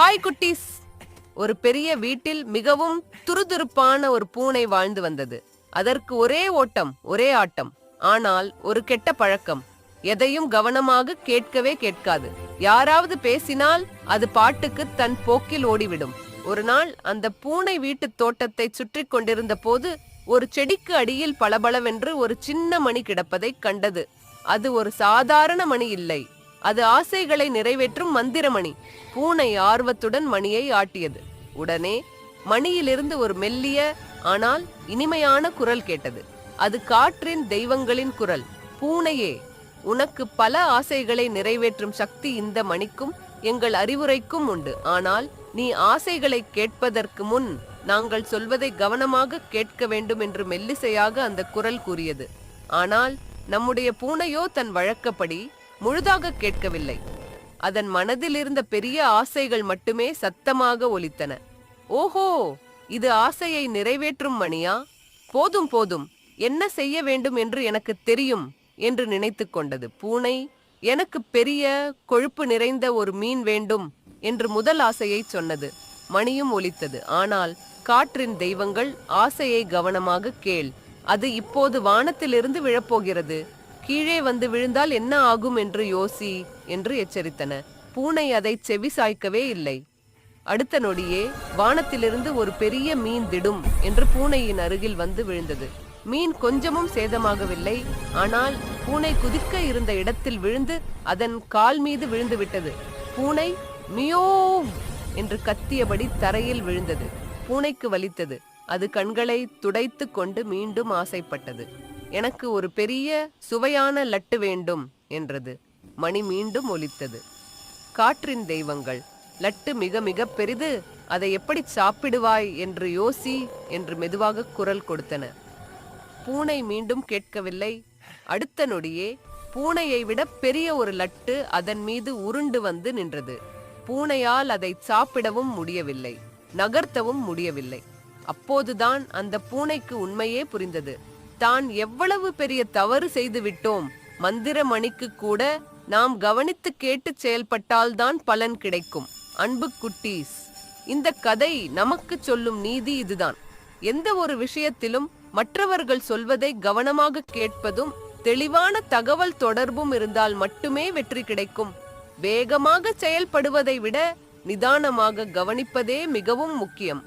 Hi குட்டீஸ். ஒரு பெரிய வீட்டில் மிகவும் துருதுருப்பான ஒரு பூனை வாழ்ந்து வந்தது. அதற்கு ஒரே ஓட்டம் ஒரே ஆட்டம். ஆனால் ஒரு கெட்ட பழக்கம். எதையும் கவனமாக கேட்கவே கேட்காது. யாராவது பேசினால் அது பாட்டுக்கு தன் போக்கில் ஓடிவிடும். ஒரு நாள் அந்த பூனை வீட்டு தோட்டத்தை சுற்றி கொண்டிருந்த போது ஒரு செடிக்கு அடியில் பளபளவென்று ஒரு சின்ன மணி கிடப்பதைக் கண்டது. அது ஒரு சாதாரண மணி இல்லை. அது ஆசைகளை நிறைவேற்றும் மந்திரமணி. பூனை ஆர்வத்துடன் மணியை ஆட்டியது. உடனே மணியிலிருந்து ஒரு மெல்லிய ஆனால் இனிமையான குரல் கேட்டது. அது காற்றின் தெய்வங்களின் குரல். பூனையே உனக்கு பல ஆசைகளை நிறைவேற்றும் சக்தி இந்த மணிக்கும் எங்கள் அறிவுரைக்கும் உண்டு. ஆனால் நீ ஆசைகளை கேட்பதற்கு முன் நாங்கள் சொல்வதை கவனமாக கேட்க வேண்டும் என்று மெல்லிசையாக அந்த குரல் கூறியது. ஆனால் நம்முடைய பூனையோ தன் வழக்கப்படி முழுதாக கேட்கவில்லை. அதன் மனதில் இருந்த பெரிய ஆசைகள் மட்டுமே சத்தமாக ஒலித்தன. ஓஹோ இது ஆசையை நிறைவேற்றும் மணியா? போதும் போதும். என்ன செய்ய வேண்டும் என்று எனக்கு தெரியும் என்று நினைத்து கொண்டது. பூனை எனக்கு பெரிய கொழுப்பு நிறைந்த ஒரு மீன் வேண்டும் என்று முதல் ஆசையை சொன்னது. மணியும் ஒலித்தது. ஆனால் காற்றின் தெய்வங்கள் ஆசையை கவனமாக கேள். அது இப்போது வானத்திலிருந்து விழப்போகிறது. கீழே வந்து விழுந்தால் என்ன ஆகும் என்று யோசி என்று எச்சரித்தன. பூனை அதை செவி சாய்க்கவே இல்லை. அடுத்த நொடியே வானத்திலிருந்து ஒரு பெரிய மீன் திடும் என்று பூனையின் அருகில் வந்து விழுந்தது. மீன் கொஞ்சமும் சேதமாகவில்லை. ஆனால் பூனை குதிக்க இருந்த இடத்தில் விழுந்து அதன் கால் மீது விழுந்து விட்டது. பூனை மியோ என்று கத்தியபடி தரையில் விழுந்தது. பூனைக்கு வலித்தது. அது கண்களை துடைத்து கொண்டு மீண்டும் ஆசைப்பட்டது. எனக்கு ஒரு பெரிய சுவையான லட்டு வேண்டும் என்றது. மணி மீண்டும் ஒலித்தது. காற்றின் தெய்வங்கள். லட்டு மிக மிக பெரிது. அதை எப்படி சாப்பிடுவாய் என்று யோசி என்று மெதுவாக குரல் கொடுத்தன. பூனை மீண்டும் கேட்கவில்லை. அடுத்த நொடியே பூனையை விட பெரிய ஒரு லட்டு அதன் மீது உருண்டு வந்து நின்றது. பூனையால் அதை சாப்பிடவும் முடியவில்லை. நகர்த்தவும் முடியவில்லை. அப்போதுதான் அந்த பூனைக்கு உண்மையே புரிந்தது. தான் எவ்வளவு பெரிய தவறு செய்து விட்டோம். மந்திர மணிக்கு கூட நாம் கவனித்து கேட்டு செயல்பட்டால்தான் பலன் கிடைக்கும். அன்பு குட்டீஸ் இந்த கதை நமக்கு சொல்லும் நீதி இதுதான். எந்த ஒரு விஷயத்திலும் மற்றவர்கள் சொல்வதை கவனமாக கேட்பதும் தெளிவான தகவல் தொடர்பும் இருந்தால் மட்டுமே வெற்றி கிடைக்கும். வேகமாக செயல்படுவதை விட நிதானமாக கவனிப்பதே மிகவும் முக்கியம்.